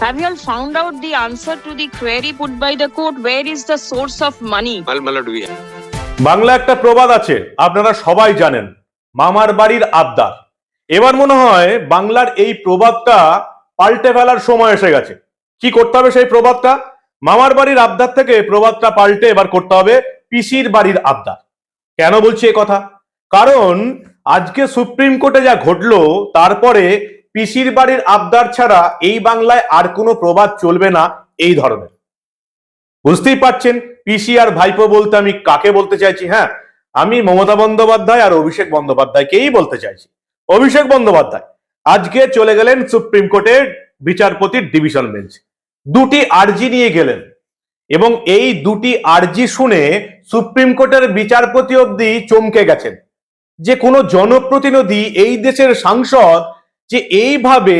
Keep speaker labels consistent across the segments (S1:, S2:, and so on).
S1: Have you all found out the answer to the query put by the court? Where is the source of money?
S2: Bangla একটা প্রবাদ আছে আপনারা সবাই জানেন মামার বাড়ির আবদার। এবার মনে হয় বাংলার এই প্রবাদটা পাল্টে ফেলার সময় এসে গেছে। কি করতে হবে সেই প্রবাদটা? মামার বাড়ির আবদার থেকে প্রবাদটা পাল্টে এবার করতে হবে পিসির বাড়ির আবদার। কেন বলছি এ কথা? কারণ আজকে সুপ্রিম কোর্টে যা ঘটলো তারপরে পিসির বাড়ির আবদার ছাড়া এই বাংলায় আর কোনো প্রবাদ চলবে না এই ধরনের। বুঝতেই পারছেন, পিসি আর ভাইপো বলতে আমি কাকে বলতে চাইছি? হ্যাঁ আমি মমতা বন্দ্যোপাধ্যায় আর অভিষেক বন্দ্যোপাধ্যায়কেই বলতে চাইছি। অভিষেক বন্দ্যোপাধ্যায়, আজকে চলে গেলেন সুপ্রিম কোর্টের বিচারপতির ডিভিশন বেঞ্চ। দুটি আর্জি নিয়ে গেলেন এবং এই দুটি আর্জি শুনে সুপ্রিম কোর্টের বিচারপতি অব্দি চমকে গেছেন। যে কোনো জনপ্রতিনিধি এই দেশের সাংসদ যে এইভাবে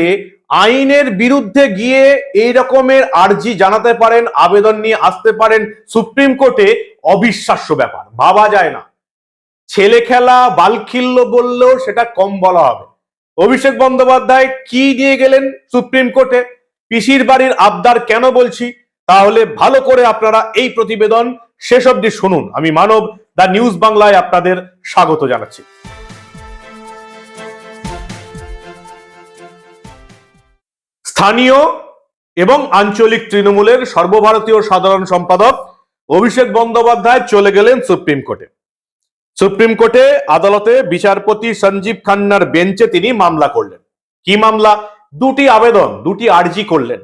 S2: আইনের বিরুদ্ধে গিয়ে এই রকমের আর্জি জানাতে পারেন, আবেদন নিয়ে আসতে পারেন, সুপ্রিম কোর্টে অবিশ্বাস্য ব্যাপার। ভাবা যায় না। ছেলে খেলা বালখিল্য বললেও সেটা কম বলা হবে। অভিষেক বন্দ্যোপাধ্যায় কি নিয়ে গেলেন সুপ্রিম কোর্টে? পিসির বাড়ির আবদার কেন বলছি? তাহলে ভালো করে আপনারা এই প্রতিবেদন শেষ অবধি শুনুন। আমি মানব দা নিউজ বাংলায় আপনাদের স্বাগত জানাচ্ছি। স্থানীয় এবং আঞ্চলিক তৃণমূলের সর্বভারতীয় সাধারণ সম্পাদক অভিষেক বন্দ্যোপাধ্যায় চলে গেলেন সুপ্রিম কোর্টে। সুপ্রিম কোর্টে আদালতে বিচারপতি সঞ্জীব খান্নার বেঞ্চে তিনি মামলা করলেন। কি মামলা? দুটি আবেদন, দুটি আর্জি করলেন।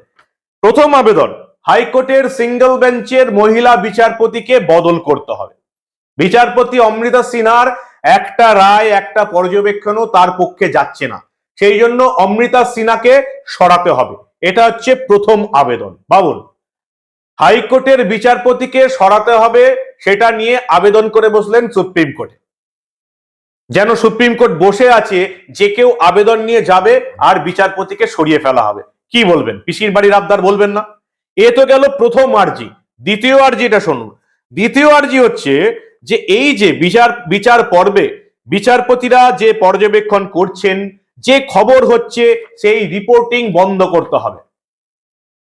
S2: প্রথম আবেদন, হাইকোর্টের সিঙ্গেল বেঞ্চের মহিলা বিচারপতিকে বদল করতে হবে। বিচারপতি অমৃতা সিনহার একটা রায়, একটা পর্যবেক্ষণও তার পক্ষে যাচ্ছে না। সেই জন্য অমৃতা সিনহাকে সরাতে হবে। এটা হচ্ছে প্রথম আবেদন। বাবুল, হাইকোর্টের বিচারপতিকে সরাতে হবে সেটা নিয়ে আবেদন করে বসলেন সুপ্রিম কোর্টে। যেন সুপ্রিম কোর্ট বসে আছে, যে কেউ আবেদন নিয়ে যাবে আর বিচারপতিকে সরিয়ে ফেলা হবে। কি বলবেন? পিসির বাড়ির আবদার বলবেন না? এ তো গেল প্রথম আর্জি। দ্বিতীয় আর্জি এটা শুনুন। দ্বিতীয় আর্জি হচ্ছে যে এই যে বিচার বিচার পর্বে বিচারপতিরা যে পর্যবেক্ষণ করছেন যে খবর হচ্ছে, সেই রিপোর্টিং বন্ধ করতে হবে।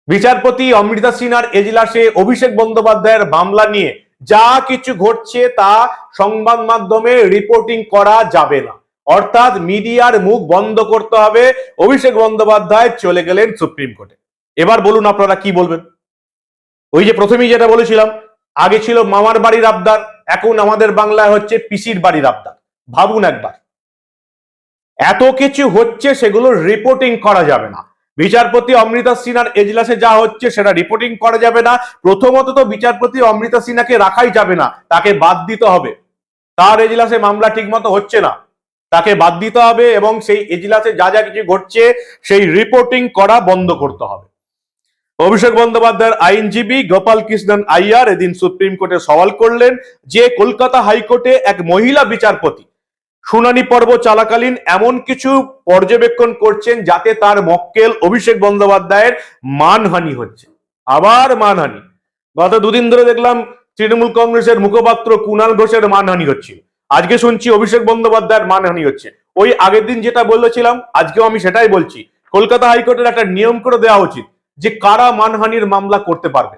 S2: বিচারপতি অমৃতা সিনহার এজলাসে অভিষেক বন্দ্যোপাধ্যায়ের মামলা নিয়ে যা কিছু ঘটছে তা সংবাদ মাধ্যমে রিপোর্টিং করা যাবে না। অর্থাৎ মিডিয়ার মুখ বন্ধ করতে হবে। অভিষেক বন্দ্যোপাধ্যায় চলে গেলেন সুপ্রিম কোর্টে। এবার বলুন আপনারা কি বলবেন? ওই যে প্রথমেই যেটা বলেছিলাম, আগে ছিল মামার বাড়ির আবদার, এখন আমাদের বাংলায় হচ্ছে পিসির বাড়ির আবদার। ভাবুন একবার। এত কিছু হচ্ছে সেগুলো রিপোর্টিং করা যাবে না। বিচারপতি অমৃতা সিনহার এজলাসে যা হচ্ছে সেটা রিপোর্টিং করা যাবে না। প্রথমত তো বিচারপতি অমৃতা সিনহাকে রাখাই যাবে না, তাকে বাদ দিতে হবে। তার এজলাসে মামলা ঠিকমতো হচ্ছে না। তাকে বাদ দিতে হবে এবং সেই এজলাসে যা যা কিছু ঘটছে সেই রিপোর্টিং করা বন্ধ করতে হবে। অভিষেক বন্দ্যোপাধ্যায়ের আইনজীবী গোপাল কৃষ্ণন আইয়ার এদিন সুপ্রিম কোর্টে সওয়াল করলেন যে, কলকাতা হাইকোর্টে এক মহিলা বিচারপতি শুনানি পর্ব চলাকালীন এমন কিছু পর্যবেক্ষণ করছেন যাতে তার মক্কেল অভিষেক বন্দ্যোপাধ্যায়ের মানহানি হচ্ছে। আবার মানহানি। গত দুদিন ধরে দেখলাম তৃণমূল কংগ্রেসের মুখপাত্র কুণাল ঘোষের মানহানি হচ্ছে। আজকে শুনছি অভিষেক বন্দ্যোপাধ্যায়ের মানহানি হচ্ছে। ওই আগের দিন যেটা বলেছিলাম, আজকেও আমি সেটাই বলছি। কলকাতা হাইকোর্টের একটা নিয়ম করে দেওয়া উচিত যে কারা মানহানির মামলা করতে পারবে।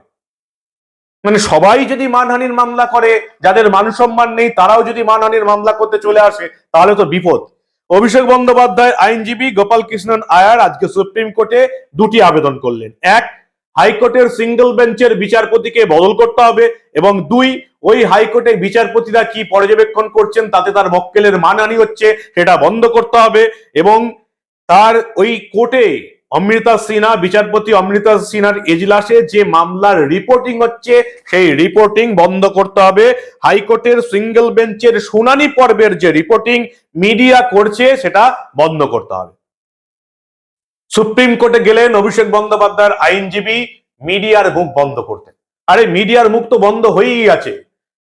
S2: মানে সবাই যদি মানহানির মামলা করে, যাদের মান সম্মান নেই, তারাও যদি মানহানির মামলা করতে চলে আসে, তাহলে তো বিপদ। অভিষেক বন্দ্যোপাধ্যায় আইনজীবী গোপাল কৃষ্ণন আয়ার আজকে সুপ্রিম কোর্টে দুটি আবেদন করলেন। এক, হাইকোর্টের সিঙ্গেল বেঞ্চের বিচারপতিকে বদল করতে হবে, এবং দুই, ওই হাইকোর্টের বিচারপতিরা কি পর্যবেক্ষণ করছেন তাতে তার মক্কেলের মানহানি হচ্ছে, সেটা বন্ধ করতে হবে, এবং তার ওই কোর্টে অমৃতা সিনহা, বিচারপতি অমৃতা সিনহার এজলাসে যে মামলার রিপোর্টিং হচ্ছে, সেই রিপোর্টিং বন্ধ করতে হবে। হাইকোর্টের সিঙ্গেল বেঞ্চের শুনানি পর্বের যে রিপোর্টিং মিডিয়া করছে, সেটা বন্ধ করতে হবে। সুপ্রিম কোর্টে গেলেন অভিষেক বন্দ্যোপাধ্যায়ের আইনজীবী মিডিয়ার মুখ বন্ধ করতে। আরে মিডিয়ার মুখ তো বন্ধ হয়েই আছে।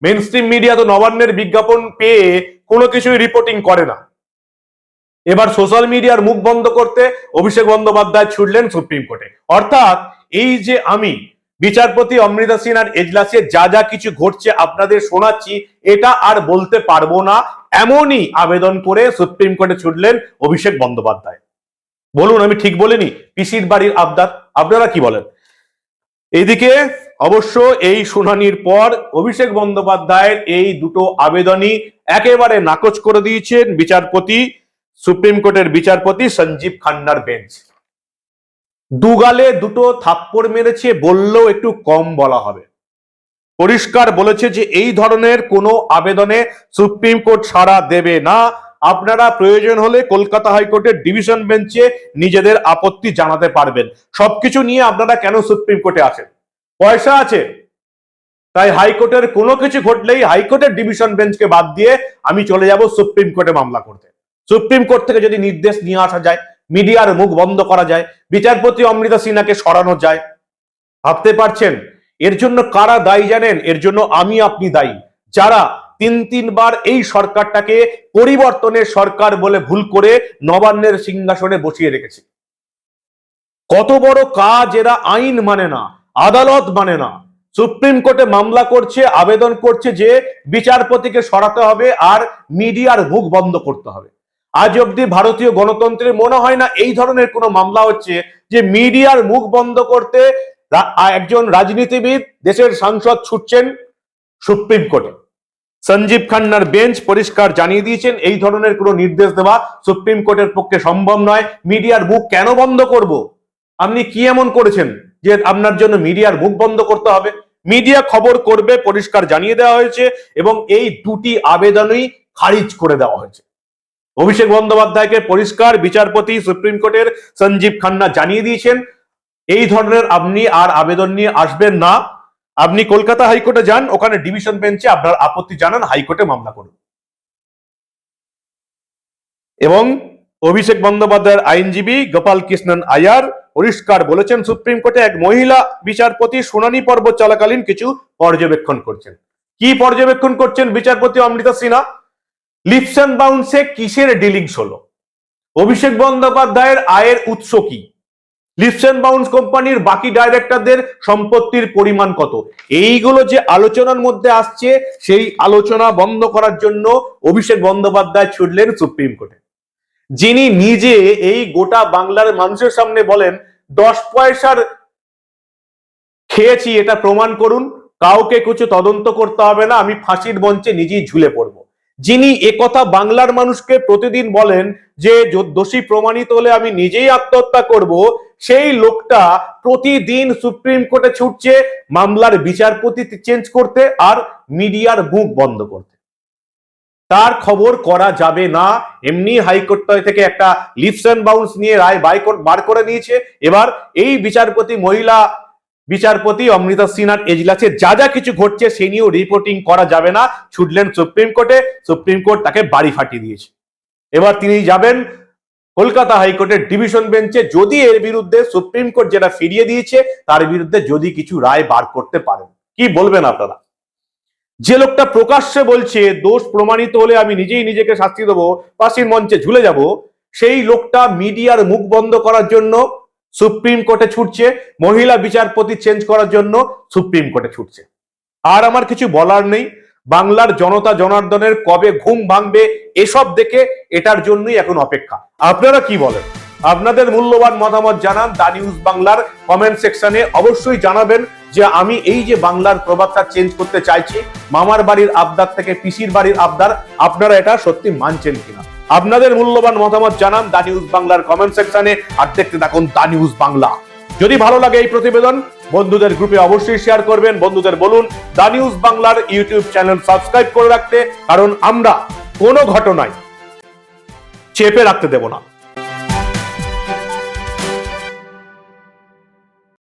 S2: মেন মিডিয়া তো নবান্নের বিজ্ঞাপন পেয়ে কোনো কিছুই রিপোর্টিং করে না। এবার সোশ্যাল মিডিয়ার মুখ বন্ধ করতে অভিষেক বন্দ্যোপাধ্যায় ছুটলেন সুপ্রিম কোর্টে। অর্থাৎ এই যে আমি, বিচারপতি অমৃতা সিনহার এজলাসে যা যা কিছু ঘটছে আপনাদের শোনাচ্ছি, এটা আর বলতে পারব না, এমনই আবেদন করে সুপ্রিম কোর্টে ছুটলেন অভিষেক বন্দ্যোপাধ্যায়। বলুন, আমি ঠিক বলিনি? পিসির বাড়ির আবদার, আপনারা কি বলেন? এদিকে অবশ্য এই শুনানির পর অভিষেক বন্দ্যোপাধ্যায়ের এই দুটো আবেদনই একেবারে নাকচ করে দিয়েছেন বিচারপতি সুপ্রিম কোর্টের বিচারপতি সঞ্জীব খান্নার বেঞ্চ। দুগালে দুটো থাপ্পড় মেরেছে বললেও একটু কম বলা হবে। পরিষ্কার বলেছে যে এই ধরনের কোনো আবেদনে সুপ্রিম কোর্ট সাড়া দেবে না। আপনারা প্রয়োজন হলে কলকাতা হাইকোর্টের ডিভিশন বেঞ্চে নিজেদের আপত্তি জানাতে পারবেন। সবকিছু নিয়ে আপনারা কেন সুপ্রিম কোর্টে আসেন পয়সা আছে। তাই হাইকোর্টের কোনো কিছু ঘটলেই হাইকোর্টের ডিভিশন বেঞ্চকে বাদ দিয়ে আমি চলে যাব সুপ্রিম কোর্টে মামলা করতে। সুপ্রিম কোর্ট থেকে যদি নির্দেশ নিয়ে আসা যায়, মিডিয়ার মুখ বন্ধ করা যায়, বিচারপতি অমৃতা সিনহাকে সরানো যায়, ভাবতে পারছেন? এর জন্য কারা দায়ী জানেন? এর জন্য আমি আপনি দায়ী। যারা তিন, তিনবার এই সরকারটাকে পরিবর্তনের সরকার বলে ভুল করে নবান্নের সিংহাসনে বসিয়ে রেখেছে। কত বড় কাজ এরা আইন মানে না, আদালত মানে না। সুপ্রিম কোর্টে মামলা করছে, আবেদন করছে যে বিচারপতিকে সরাতে হবে আর মিডিয়ার মুখ বন্ধ করতে হবে। আজ অব্দি ভারতীয় গণতন্ত্রের মনে হয় না এই ধরনের কোনো মামলা হচ্ছে যে মিডিয়ার মুখ বন্ধ করতে একজন রাজনীতিবিদ দেশের সাংসদ ছুটছেন সুপ্রিম কোর্টে। সঞ্জীব খান্নার বেঞ্চ পরিষ্কার জানিয়ে দিয়েছেন এই ধরনের কোনো নির্দেশ দেওয়া সুপ্রিম কোর্টের পক্ষে সম্ভব নয়। মিডিয়ার মুখ কেন বন্ধ করব? আপনি কি এমন করেছেন যে আপনার জন্য মিডিয়ার মুখ বন্ধ করতে হবে? মিডিয়া খবর করবে, পরিষ্কার জানিয়ে দেওয়া হয়েছে এবং এই দুটি আবেদনই খারিজ করে দেওয়া হয়েছে। অভিষেক বন্দ্যোপাধ্যায়কে পরিষ্কার বিচারপতি সুপ্রিম কোর্টের সঞ্জীব খান্না জানিয়ে দিয়েছেন, এই ধরনের আপনি আর আবেদন নিয়ে আসবেন না। আপনি কলকাতা হাইকোর্টে যান, ওখানে ডিভিশন বেঞ্চে আপনার আপত্তি জানান, হাইকোর্টে মামলা করুন। এবং অভিষেক বন্দ্যোপাধ্যায়ের আইনজীবী গোপাল কৃষ্ণন আয়ার পরিষ্কার বলেছেন, সুপ্রিম কোর্টে এক মহিলা বিচারপতি শুনানি পর্ব চলাকালীন কিছু পর্যবেক্ষণ করছেন। কি পর্যবেক্ষণ করছেন বিচারপতি অমৃতা সিনহা? লিপস অ্যান্ড বাউন্সে কিসের ডিলিংস হলো? অভিষেক বন্দ্যোপাধ্যায়ের আয়ের উৎস কি? লিপস অ্যান্ড বাউন্স কোম্পানির বাকি ডাইরেক্টরদের সম্পত্তির পরিমাণ কত? এইগুলো যে আলোচনার মধ্যে আসছে, সেই আলোচনা বন্ধ করার জন্য অভিষেক বন্দ্যোপাধ্যায় ছুটলেন সুপ্রিম কোর্টে। যিনি নিজে এই গোটা বাংলার মানুষের সামনে বলেন, দশ পয়সার খেয়েছি, এটা প্রমাণ করুন। কাউকে কিছু তদন্ত করতে হবে না, আমি ফাঁসির মঞ্চে নিজেই ঝুলে পড়ব। যিনি একথা বাংলার মানুষকে প্রতিদিন বলেন যে দোষী প্রমাণিত হলে আমি নিজেই আত্মহত্যা করব সেই লোকটা প্রতিদিন সুপ্রিম কোর্টে ছুটছে, মামলার বিচারপতি চেঞ্জ করতে আর মিডিয়ার মুখ বন্ধ করতে। তার খবর করা যাবে না। এমনি হাইকোর্ট থেকে একটা লিপস অ্যান্ড বাউন্স নিয়ে রায় বাইকোর্ট বার করে নিয়েছে। এবার এই বিচারপতি মহিলা বিচারপতি অমৃতা সিনহার এজলাসে যা যা কিছু ঘটছে সে নিয়েও রিপোর্টিং করা যাবে না। ছুটলেন সুপ্রিম কোর্টে, সুপ্রিম কোর্ট তাকে বাড়ি ফাটিয়ে দিয়েছে। এবার তিনি যাবেন কলকাতা হাইকোর্টের ডিভিশন বেঞ্চে। যদি এর বিরুদ্ধে সুপ্রিম কোর্ট যেটা ফিরিয়ে দিয়েছে, তার বিরুদ্ধে যদি কিছু রায় বার করতে পারেন। কি বলবেন আপনারা? যে লোকটা প্রকাশ্যে বলছে, দোষ প্রমাণিত হলে আমি নিজেই নিজেকে শাস্তি দেবো ফাঁসির মঞ্চে ঝুলে যাব, সেই লোকটা মিডিয়ার মুখ বন্ধ করার জন্য সুপ্রিম কোর্টে ছুটছে, মহিলা বিচারপতি চেঞ্জ করার জন্য সুপ্রিম কোর্টে ছুটছে। আর আমার কিছু বলার নেই। বাংলার জনতা জনার্দনের কবে ঘুম ভাঙবে, এসব দেখে এটার জন্যই এখন অপেক্ষা। আপনারা কি বলেন? আপনাদের মূল্যবান মতামত জানান দা নিউজ বাংলার কমেন্ট সেকশনে। অবশ্যই জানাবেন যে আমি এই যে বাংলার প্রভাবটা চেঞ্জ করতে চাইছি, মামার বাড়ির আবদার থেকে পিসির বাড়ির আবদার, আপনারা এটা সত্যি মানছেন কিনা? আপনাদের মূল্যবান মতামত জানান দা নিউজ বাংলার কমেন্ট সেকশনে আর দেখতে থাকুন দা নিউজ বাংলা। যদি ভালো লাগে এই প্রতিবেদন, বন্ধুদের গ্রুপে অবশ্যই শেয়ার করবেন, বন্ধুদের বলুন, দা নিউজ বাংলার ইউটিউব চ্যানেল সাবস্ক্রাইব করে রাখতে, কারণ আমরা কোনো ঘটনায় চেপে রাখতে দেব না।